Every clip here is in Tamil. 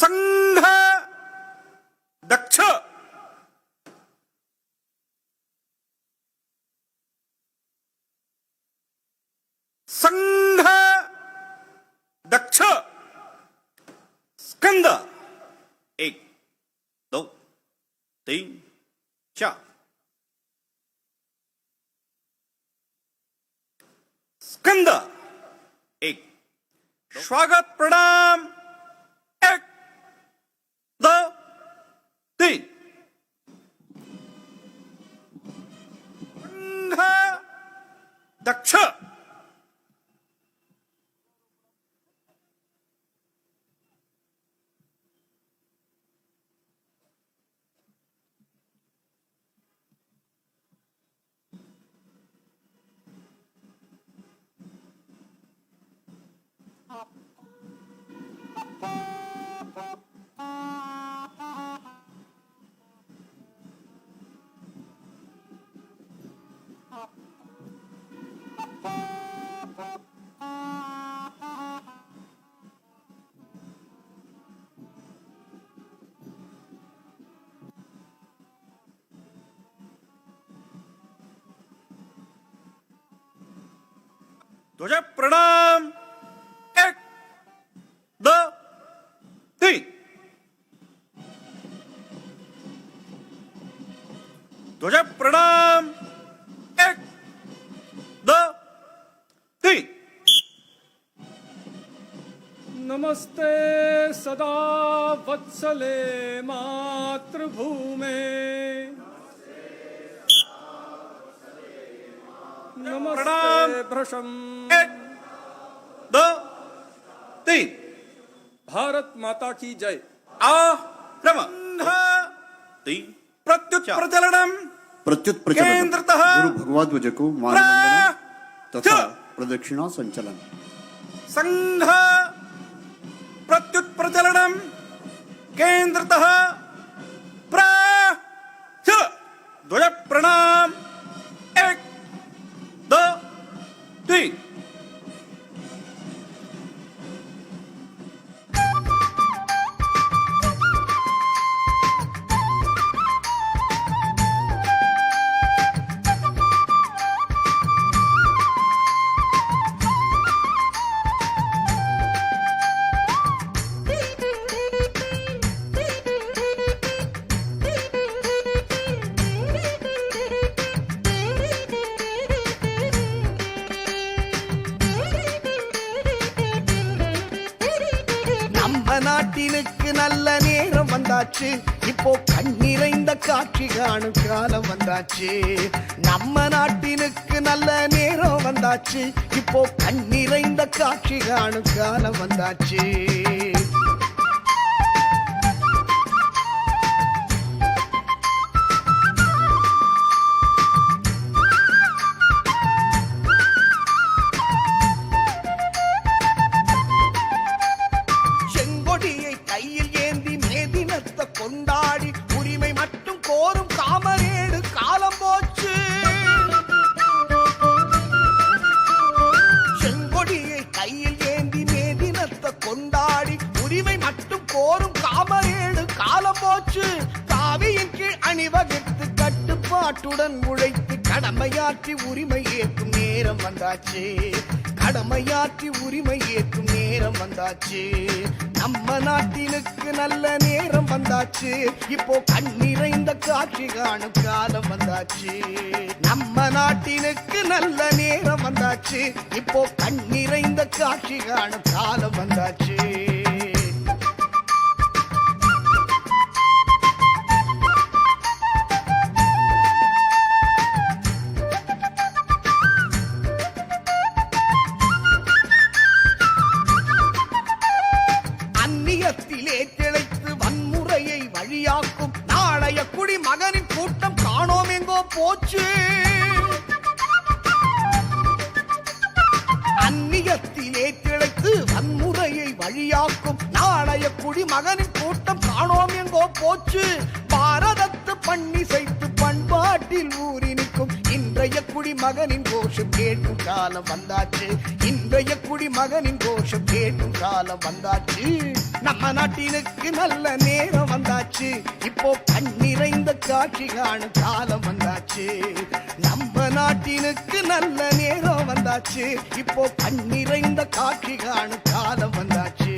संघ दक्ष। संघ दक्ष। स्कंद। एक दो तीन चार। स्कंद। एक स्वागत प्रणाम। 닥쳐! 어. ध्वज प्रणाम। एक दो तीन। ध्वज प्रणाम। एक दो तीन। नमस्ते सदा वत्सले मातृभूमे। प्रणाम। एक दो तीन भारत माता की जय। आक्रम तीन प्रत्युत प्रचलनम। प्रत्युत प्रचलन केंद्रतः गुरु भगवध्वजको मानवंदन तथा प्रदक्षिणा संचलन संघ प्रत्युत प्रचलनम। केंद्रतः प्रच ध्वज प्रणाम வந்தாச்சு. இப்போ கண்ணிறைந்த காட்சி காணும் காலம் வந்தாச்சு. நம்ம நாட்டினுக்கு நல்ல நேரம் வந்தாச்சு. இப்போ கண்ணிறைந்த காட்சி காணும் காலம் வந்தாச்சு. கட்டுப்பாட்டுடன் உழைத்து கடமையாற்றி உரிமை ஏற்கும் நேரம் வந்தாச்சு. கடமையாற்றி உரிமை ஏற்கும் நேரம் வந்தாச்சு. நம்ம நாட்டினுக்கு நல்ல நேரம் வந்தாச்சு. இப்போ கண்ணிறைந்த காட்சி காணும் காலம் வந்தாச்சு. நம்ம நாட்டினுக்கு நல்ல நேரம் வந்தாச்சு. இப்போ கண்ணிறைந்த காட்சி காணும் காலம் வந்தாச்சு. மகனின் கூட்டம் காணோம் எங்கோ போச்சு. பாரதத்து பண்ணி செய்து பண்பாட்டில் ஊறி நிற்கும். ஒழிக்கும் இன்றைய குடிமகனின் கோஷம் கேட்கும் காலம் வந்தாச்சு. இன்றைய குடிமகனின் கோஷம் கேட்கும் காலம் வந்தாச்சு. நம்ம நாட்டினுக்கு நல்ல நேரம் வந்தாச்சு. இப்போ கண் நிறைந்த காட்சி காணும் காலம் வந்தாச்சு. நம்ம நாட்டினுக்கு நல்ல நேரம் வந்தாச்சு. இப்போ பன்னிறைந்த காட்சி காணும் காலம் வந்தாச்சு.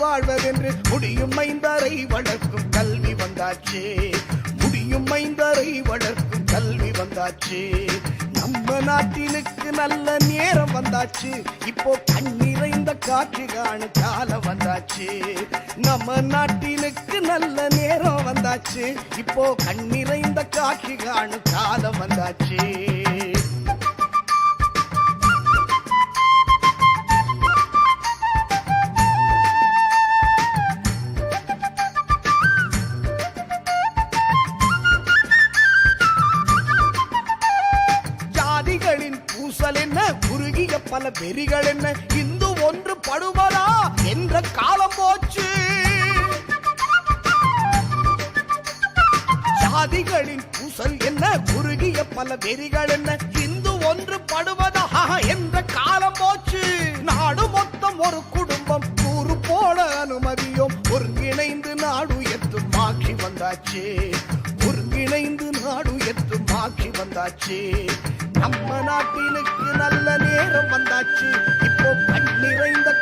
வாழ்வதென்று முடியும் மைந்தரை வளர்க்கும் கல்வி வந்தாச்சு. முடியும் மைந்தரை வளர்க்கும் கல்வி வந்தாச்சு. நம்ம நாட்டினுக்கு நல்ல நேரம் வந்தாச்சு. இப்போ கண்ணிறைந்த காற்று காணும் காலம் வந்தாச்சு. நம்ம நாட்டினுக்கு நல்ல நேரம் வந்தாச்சு. இப்போ கண்ணிறைந்த காற்று காணும் காலம் வந்தாச்சு. பல வெறிகள் என்ன? இந்து ஒன்று படுவதா? என்ற காலம் போச்சு. நாடு மொத்தம் ஒரு குடும்பம். கூறு போல அனுமதியும். ஒருங்கிணைந்து நாடு எத்தும் ஆட்சி வந்தாச்சு. ஒருங்கிணைந்து நாடு எத்தும் ஆட்சி வந்தாச்சு. நம்ம நாட்டினுக்கு நல்ல நேரம் வந்தாச்சு. இப்போ கண் நிறைந்த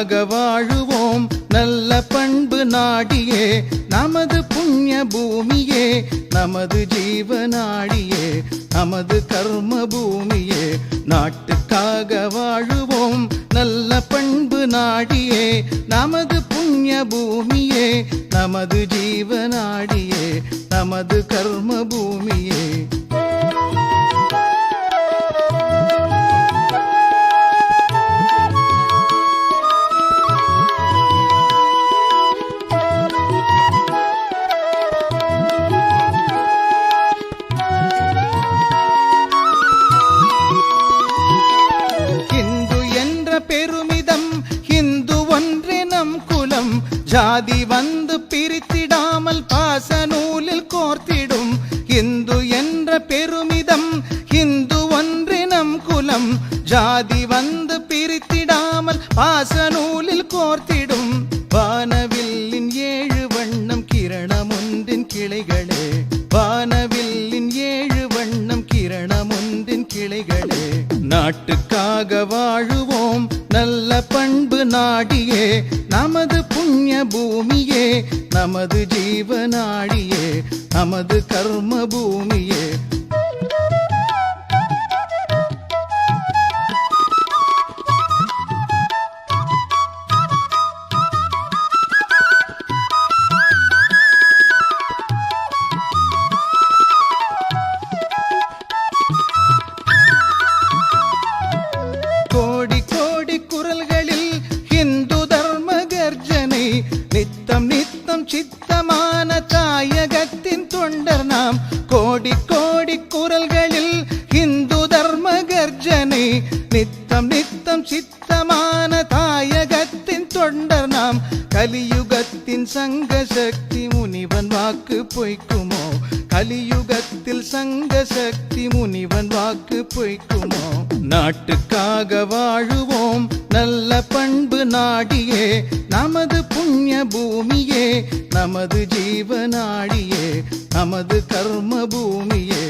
நாட்டுக்காக வாழுவோம். நல்ல பண்பு நாடியே நமது புண்ணிய பூமியே நமது ஜீவநாடியே நமது கர்ம பூமியே நாட்டுக்காக வாழுவோம். நல்ல பண்பு நாடியே நமது புண்ணிய பூமியே நமது ஜீவநாடியே நமது கர்ம பூமியே. வந்து பிரித்திடாமல் பாச நூலில் கோர்த்திடும் வானவில்லின் ஏழு வண்ணம் கிரணம் ஒன்றின் கிளைகளே. வானவில்லின் ஏழு வண்ணம் கிரணம் ஒன்றின் கிளைகளே. நாட்டுக்காக வாழுவோம் நல்ல பண்பு நாடியே. நமது புண்ணிய பூமியே நமது ஜீவநாடியே நமது கர்ம பூமியே. சங்க சக்தி முனிவன் வாக்கு பொய்க்குமோ? நாட்டுக்காக வாழுவோம் நல்ல பண்பு நாடியே. நமது புண்ணிய பூமியே நமது ஜீவனாடியே நமது கர்ம பூமியே.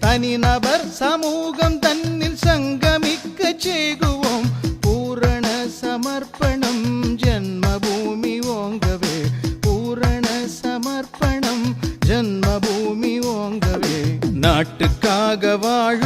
தனிநபர் சமூகம் தன்னில் சங்கமிக்க செய்குவோம் பூரண சமர்ப்பணம் ஜென்மபூமி ஓங்கவே. பூரண சமர்ப்பணம் ஜன்மபூமி ஓங்கவே. நாட்டுக்காக வாழுவோம்